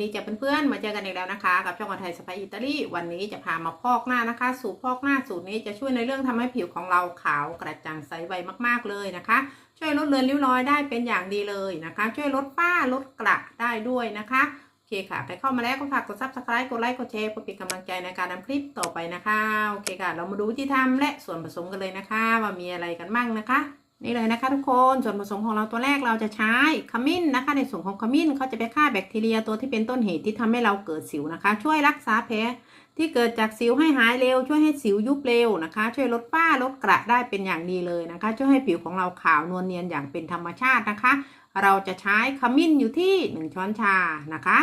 ดีจ้ะเพื่อนๆ มาเจอกันอีกแล้วนะคะ กับช่องวันไทยสปายอิตาลีวันนี้จะพามาพอกหน้านะคะ สูตรพอกหน้าสูตรนี้จะช่วยในเรื่องทำให้ผิวของเราขาวกระจ่างใสไวมากๆเลยนะคะ ช่วยลดเลือนริ้วรอยได้เป็นอย่างดีเลยนะคะ ช่วยลดฝ้าลดกระได้ด้วยนะคะโอเคค่ะ ไปเข้ามาแล้วก็ฝากกด subscribe กดไลค์กดแชร์เพื่อเป็นกำลังใจในการนำคลิปต่อไปนะคะโอเคค่ะ เรามาดูที่ทำและส่วนผสมกันเลยนะคะ ว่ามีอะไรกันบ้างนะคะ นี่เลยนะคะทุกคนส่วนผสมของเราตัวแรกเราจะใช้ขมิ้นนะคะ ในส่วนของขมิ้นเขาจะไปฆ่าแบคทีเรียตัวที่เป็นต้นเหตุที่ทำให้เราเกิดสิวนะคะ ช่วยรักษาแผลที่เกิดจากสิวให้หายเร็ว ช่วยให้สิวยุบเร็วนะคะ ช่วยลดฝ้าลดกระได้เป็นอย่างดีเลยนะคะ ช่วยให้ผิวของเราขาวนวลเนียนอย่างเป็นธรรมชาตินะคะ เราจะใช้ขมิ้นอยู่ที่ 1 ช้อนชานะคะ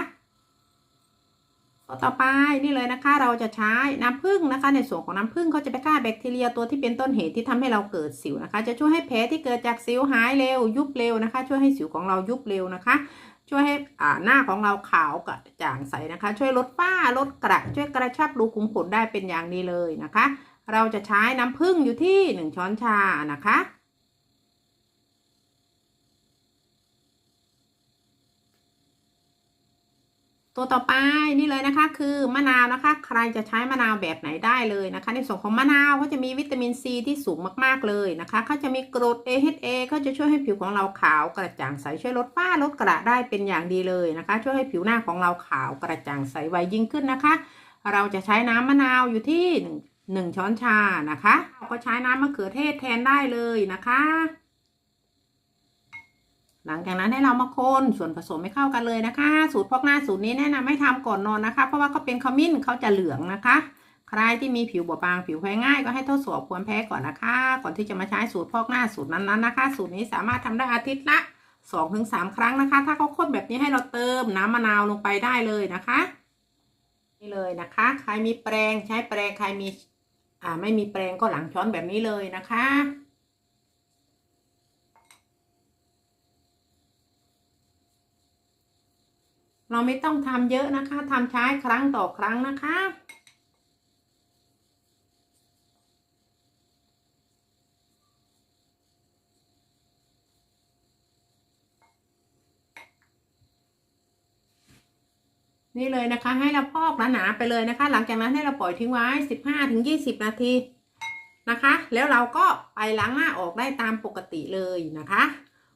ต่อไปนี่เลยนะคะ เราจะใช้น้ำผึ้งนะคะ ในส่วนของน้ำผึ้งเขาจะไปฆ่าแบคทีเรียตัวที่เป็นต้นเหตุที่ทำให้เราเกิดสิวนะคะ จะช่วยให้แผลที่เกิดจากสิวหายเร็ว ยุบเร็วนะคะ ช่วยให้สิวของเรายุบเร็วนะคะ ช่วยให้อ่าหน้าของเราขาวกระจ่างใสนะคะ ช่วยลดฝ้าลดกระช่วยกระชับรูขุมขนได้เป็นอย่างดีเลยนะคะ เราจะใช้น้ำผึ้งอยู่ที่ 1 ช้อนชานะคะ ตัวต่อไปนี่เลยนะคะ คือมะนาวนะคะ ใครจะใช้มะนาวแบบไหนได้เลยนะคะ ในส่วนของมะนาวก็จะมีวิตามินซีที่สูงมากๆเลยนะคะเขาจะมีกรด AHA เขาจะช่วยให้ผิวของเราขาวกระจ่างใสช่วยลดฝ้าลดกระได้เป็นอย่างดีเลยนะคะ ช่วยให้ผิวหน้าของเราขาวกระจ่างใสไวยิ่งขึ้นนะคะ เราจะใช้น้ำมะนาวอยู่ที่หนึ่งช้อนชานะคะเราก็ใช้น้ำมะเขือเทศแทนได้เลยนะคะ หลังจากนั้นให้เรามาคนส่วนผสมให้เข้ากันเลยนะคะ สูตรพอกหน้าสูตรนี้แนะนำให้ทำก่อนนอนนะคะ เพราะว่าเขาเป็นขมิ้นเขาจะเหลืองนะคะ ใครที่มีผิวบอบบางผิวแพ้ง่ายก็ให้ทดสอบควรแพ้ก่อนนะคะ ก่อนที่จะมาใช้สูตรพอกหน้าสูตรนั้นๆนะคะ สูตรนี้สามารถทำได้อาทิตย์ละ2อถึงสครั้งนะคะ ถ้าเขาข้นแบบนี้ให้เราเติมน้ำมะนาวลงไปได้เลยนะคะนี่เลยนะคะ ใครมีแปรงใช้แปรงใครมีอ่าไม่มีแปรงก็หลังช้อนแบบนี้เลยนะคะ เราไม่ต้องทำเยอะนะคะทำใช้ครั้งต่อครั้งนะคะนี่เลยนะคะ ให้เราพอกหนาๆไปเลยนะคะ หลังจากนั้นให้เราปล่อยทิ้งไว้15-20นาทีนะคะ แล้วเราก็ไปล้างหน้าออกได้ตามปกติเลยนะคะ